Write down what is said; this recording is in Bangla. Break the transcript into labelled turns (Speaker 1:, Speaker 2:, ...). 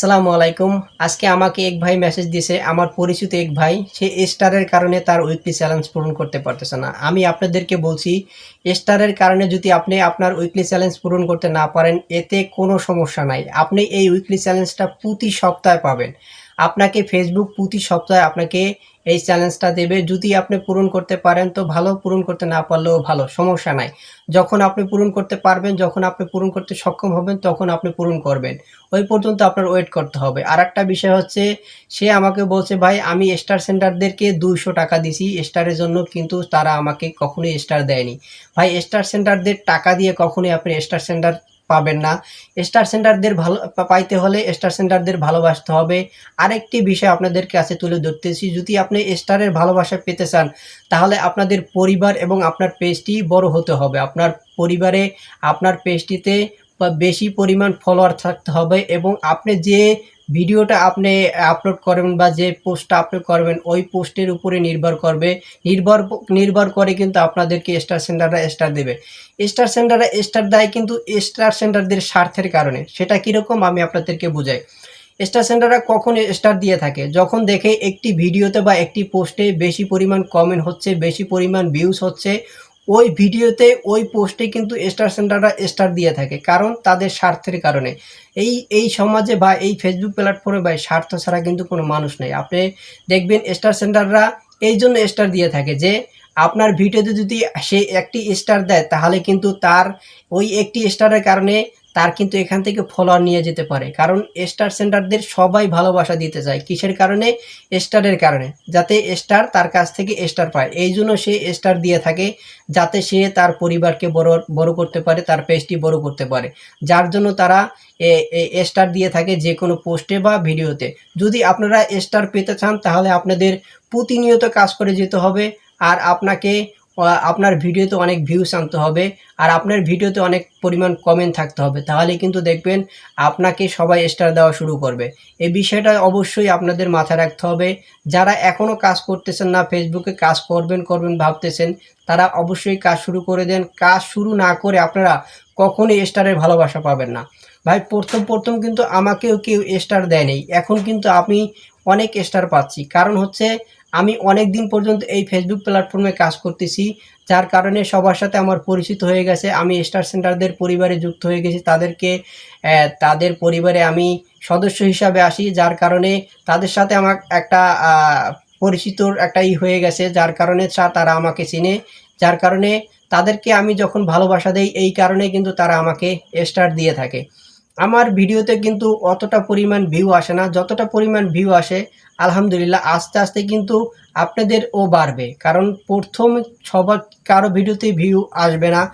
Speaker 1: আসসালামু আলাইকুম। আজকে আমাকে এক ভাই মেসেজ দিয়েছে, আমার পরিচিত এক ভাই, সে স্টারের কারণে তার উইকলি চ্যালেঞ্জ পূরণ করতে পারতেছে না। আমি আপনাদেরকে বলছি স্টারের কারণে যদি আপনি আপনার উইকলি চ্যালেঞ্জ পূরণ করতে না পারেন, এতে কোনো সমস্যা নাই। আপনি এই উইকলি চ্যালেঞ্জটা প্রতি সপ্তাহে পাবেন। আপনাকে ফেসবুক প্রতি সপ্তাহে আপনাকে এই চ্যালেঞ্জটা দেবে। যদি আপনি পূরণ করতে পারেন, তো ভালো। পূরণ করতে না পারলেও ভালো, সমস্যা নাই। যখন আপনি পূরণ করতে পারবেন, যখন আপনি পূরণ করতে সক্ষম হবেন, তখন আপনি পূরণ করবেন। ওই পর্যন্ত আপনার ওয়েট করতে হবে। আর একটা বিষয় হচ্ছে, সে আমাকে বলছে, ভাই, আমি স্টার সেন্টারদেরকে দুইশো টাকা দিছি। স্টারের জন্য কিন্তু তারা আমাকে কখনোই স্টার দেয়নি। ভাই স্টার সেন্টারদের টাকা দিয়ে কখনোই আপনি স্টার সেন্টার পাবেন না। স্টার সেন্টারদের ভালো পাইতে হলে স্টার সেন্টারদের ভালোবাসতে হবে। আরেকটি বিষয় আপনাদের কাছে তুলে ধরতেছি, যদি আপনি স্টারের ভালোবাসা পেতে চান, তাহলে আপনাদের পরিবার এবং আপনার পেজটি বড় হতে হবে। আপনার পরিবারে, আপনার পেজটিতে বেশি পরিমাণ ফলোয়ার থাকতে হবে এবং আপনি যে ভিডিওটা আপনি আপলোড করবেন বা যে পোস্টটা আপলোড করবেন, ওই পোস্টের উপরে নির্ভর করবে। নির্ভর নির্ভর করে কিন্তু আপনাদেরকে স্টার সেন্টাররা স্টার দেবে। স্টার সেন্টাররা স্টার দেয় কিন্তু স্টার সেন্টারদের স্বার্থের কারণে। সেটা কীরকম আমি আপনাদেরকে বুঝাই। স্টার সেন্টাররা কখন স্টার দিয়ে থাকে। যখন দেখে একটি ভিডিওতে বা একটি পোস্টে বেশি পরিমাণ কমেন্ট হচ্ছে, বেশি পরিমাণ ভিউজ হচ্ছে ওই ভিডিওতে, ওই পোস্টে কিন্তু স্টার সেন্টাররা স্টার দিয়ে থাকে, কারণ তাদের স্বার্থের কারণে। এই এই সমাজে বা এই ফেসবুক প্ল্যাটফর্মে বা স্বার্থ ছাড়া কিন্তু কোনো মানুষ নেই। আপনি দেখবেন স্টার সেন্টাররা এই জন্য স্টার দিয়ে থাকে যে, আপনার ভিডিওতে যদি সে একটি স্টার দেয়, তাহলে কিন্তু তার ওই একটি স্টারের কারণে তার কিন্তু এখান থেকে ফলোয়ার নিয়ে যেতে পারে। কারণ স্টার সেন্টারদের সবাই ভালোবাসা দিতে চায়। কিসের কারণে? স্টারের কারণে। যাতে স্টার তার কাছ থেকে স্টার পায়। এই জন্য সে স্টার দিয়ে থাকে, যাতে সে তার পরিবারকে বড় বড় করতে পারে, তার পেজটি বড় করতে পারে। যার জন্য তারা স্টার দিয়ে থাকে যে কোনো পোস্টে বা ভিডিওতে। যদি আপনারা স্টার পেতে চান, তাহলে আপনাদের প্রতিনিয়ত কাজ করে যেতে হবে। আর আপনাকে আপনার ভিডিওতে অনেক ভিউস আনতে হবে আর আপনার ভিডিওতে অনেক পরিমাণ কমেন্ট থাকতে হবে। তাহলে কিন্তু দেখবেন আপনাকে সবাই স্টার দেওয়া শুরু করবে। এই বিষয়টা অবশ্যই আপনাদের মাথায় রাখতে হবে। যারা এখনও কাজ করতেছেন না ফেসবুকে কাজ করবেন করবেন ভাবতেছেন, তারা অবশ্যই কাজ শুরু করে দেন। কাজ শুরু না করে আপনারা কখনোই স্টারের ভালোবাসা পাবেন না। ভাই, প্রথম প্রথম কিন্তু আমাকেও কেউ স্টার দেয়নি। এখন কিন্তু আমি অনেক স্টার পাচ্ছি। কারণ হচ্ছে আমি অনেক দিন পর্যন্ত এই ফেসবুক প্ল্যাটফর্মে কাজ করতেছি, যার কারণে সবার সাথে আমার পরিচিত হয়ে গেছে। আমি স্টার সেন্টারদের পরিবারে যুক্ত হয়ে গেছি। তাদেরকে তাদের পরিবারে আমি সদস্য হিসাবে আসি, যার কারণে তাদের সাথে আমার একটা পরিচিতর একটা ই হয়ে গেছে, যার কারণে তারা আমাকে চিনে। যার কারণে তাদেরকে আমি যখন ভালোবাসা দেই, এই কারণে কিন্তু তারা আমাকে স্টার দিয়ে থাকে। আমার ভিডিওতে কিন্তু অতটা পরিমাণ ভিউ আসে না। যতটা পরিমাণ ভিউ আসে, আলহামদুলিল্লাহ, আস্তে আস্তে কিন্তু আপনাদের ও বাড়বে। কারণ প্রথম সবার কারও ভিডিওতে ভিউ আসবে না।